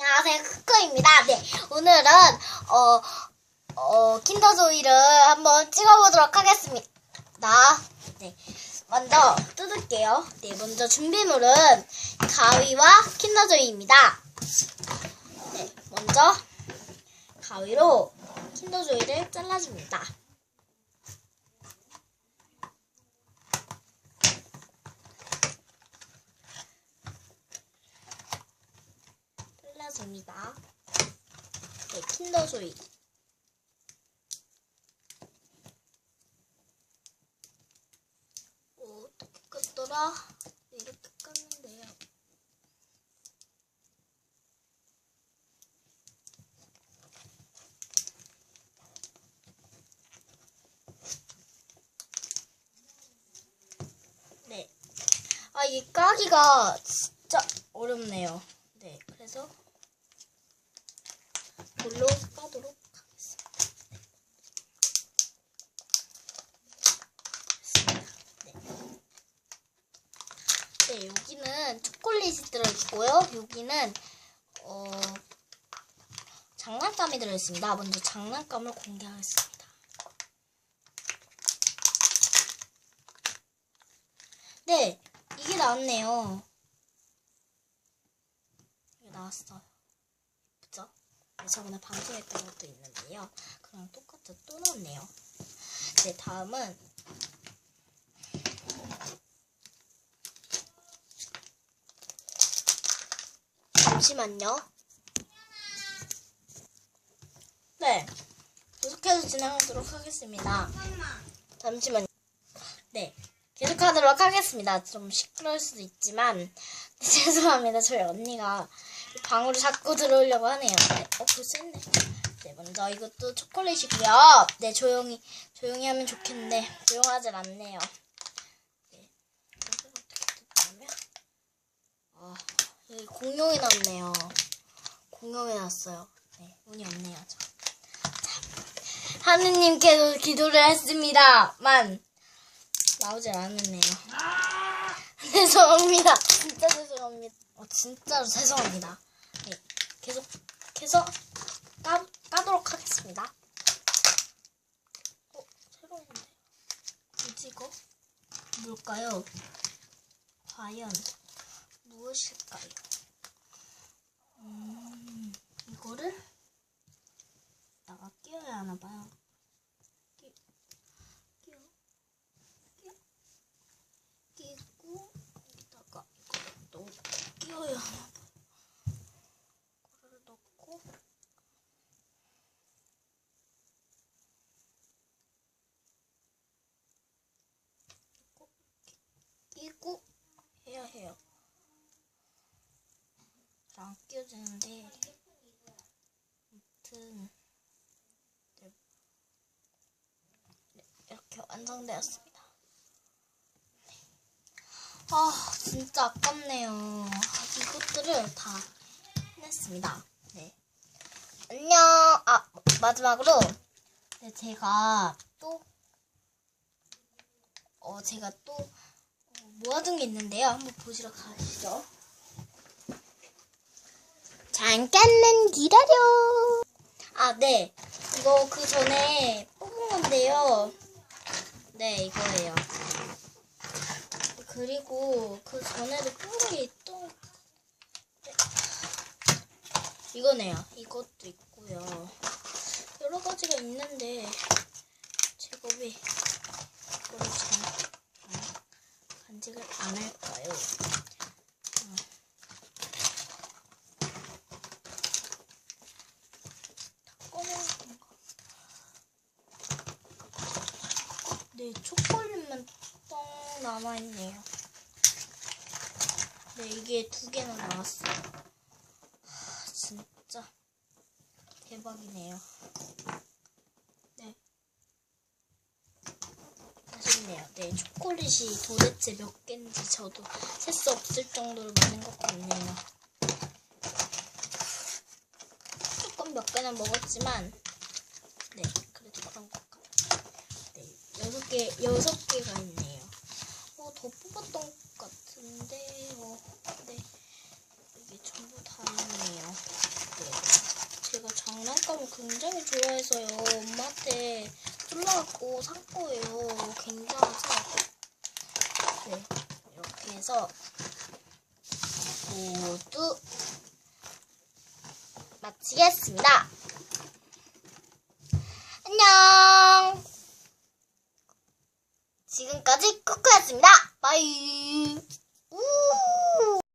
안녕하세요, 크크입니다. 네, 오늘은, 어, 어, 킨더조이를 한번 찍어보도록 하겠습니다. 네, 먼저 뜯을게요. 네, 먼저 준비물은 가위와 킨더조이입니다. 네, 먼저 가위로 킨더조이를 잘라줍니다. 잘라줍니다. 네, 킨더조이. 오, 어떻게 껐더라? 네, 이렇게 껐는데요. 네. 아, 이 까기가 진짜 어렵네요. 네, 그래서 물로 까도록 하겠습니다. 네. 네, 여기는 초콜릿이 들어있고요. 여기는 어, 장난감이 들어있습니다. 먼저 장난감을 공개하겠습니다. 네, 이게 나왔네요. 이게 나왔어요. 저번에 방송했던 것도 있는데요. 그랑 똑같이 또 나왔네요. 네, 다음은 잠시만요. 네, 계속해서 진행하도록 하겠습니다. 잠시만요. 네, 계속하도록 하겠습니다. 좀 시끄러울 수도 있지만 네, 죄송합니다. 저희 언니가 방으로 자꾸 들어오려고 하네요. 네, 어, 했네. 네, 먼저 이것도 초콜릿이고요. 네, 조용히 조용히 하면 좋겠는데 조용하질 않네요. 네, 아, 여기 공룡이 났네요. 공룡이 났어요. 네, 운이 없네요. 저. 자, 하느님께도 기도를 했습니다만 나오질 않았네요. 죄송합니다. 진짜 죄송합니다. 어, 진짜로 죄송합니다. 네, 계속해서 까, 까도록 하겠습니다. 어, 새로운데. 뭐지 이거? 뭘까요? 과연 무엇일까요? 음, 이거를 나가 끼워야 하나 봐요. 끼, 끼워, 끼워, 끼고 여기다가 이거를 또 끼워야 하나 봐. 이거를 넣고 이거 끼고 해야 해요. 잘 안 끼워지는데 아무튼 네. 네, 이렇게 완성되었습니다. 네. 아 진짜 아깝네요. 이것들을 다 해냈습니다. 네. 안녕. 아 마지막으로 네, 제가 또 어, 제가 또 어, 모아둔 게 있는데요. 한번 보시러 가시죠. 잠깐만 기다려. 아, 네. 이거 그 전에 뽑은 건데요. 네, 이거예요. 그리고 그 전에도 뽑은 게 네. 이거네요. 이것도 있고요. 여러 가지가 있는데 왜 이거를 잘 어, 간직을 안 할까요? 어. 다 꺼내는 건가? 네, 초콜릿만 뻥 남아있네요. 네, 이게 두 개나 나왔어요. 하, 진짜 대박이네요. 네. 아쉽네요. 네, 초콜릿이 도대체 몇 개인지 저도 셀 수 없을 정도로 많은 것 같네요. 조금 몇 개는 먹었지만, 네, 그래도 그런 것 같아요. 네, 여섯 개, 여섯 개가 있네요. 어, 더 뽑았던 것 같은데, 어, 네. 이게 전부 다 있네요. 걸 굉장히 좋아해서요. 엄마한테 쫄라갖고 산 거예요. 굉장해서. 네, 이렇게 해서 모두 마치겠습니다. 안녕! 지금까지 쿠쿠였습니다. 바이! 우!